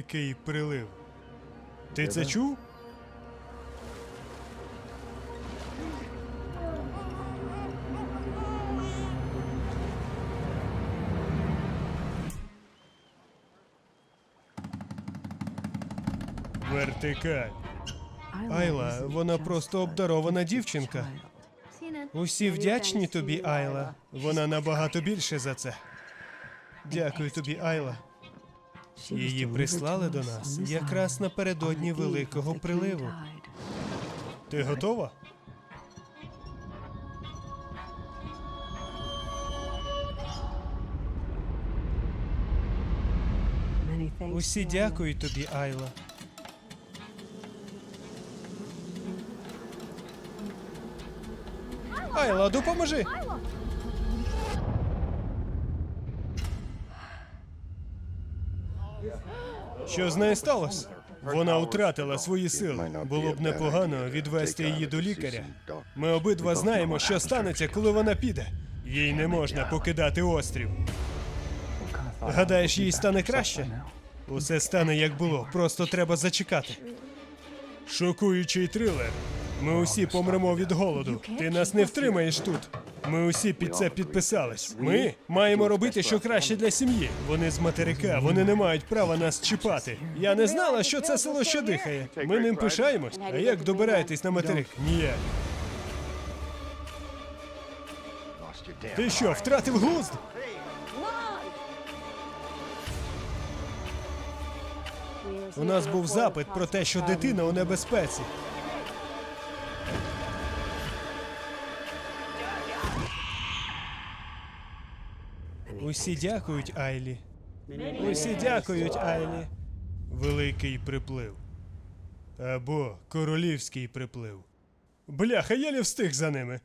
Великий прилив. Ти це чув? Вертикаль. Айла, вона просто обдарована дівчинка. Усі вдячні тобі, Айла. Вона набагато більше за це. Дякую тобі, Айла. Її прислали до нас якраз напередодні великого приливу. Ти готова? Усі дякують тобі, Айла. Айла, допоможи. Що з нею сталося? Вона втратила свої сили. Було б непогано відвести її до лікаря. Ми обидва знаємо, що станеться, коли вона піде. Їй не можна покидати острів. Гадаєш, їй стане краще? Усе стане як було, просто треба зачекати. Шокуючий трилер. Ми усі помремо від голоду. Ти нас не втримаєш тут. Ми усі під це підписались. Ми маємо робити, що краще для сім'ї. Вони з материка, вони не мають права нас чіпати. Я не знала, що це село що дихає. Ми ним пишаємось. А як добираєтесь на материк? Ніяк. Ти що, втратив глузд? У нас був запит про те, що дитина у небезпеці. Усі дякують Айлі. Усі дякують Айлі. Великий приплив. Або королівський приплив. Бляха, я не встиг за ними.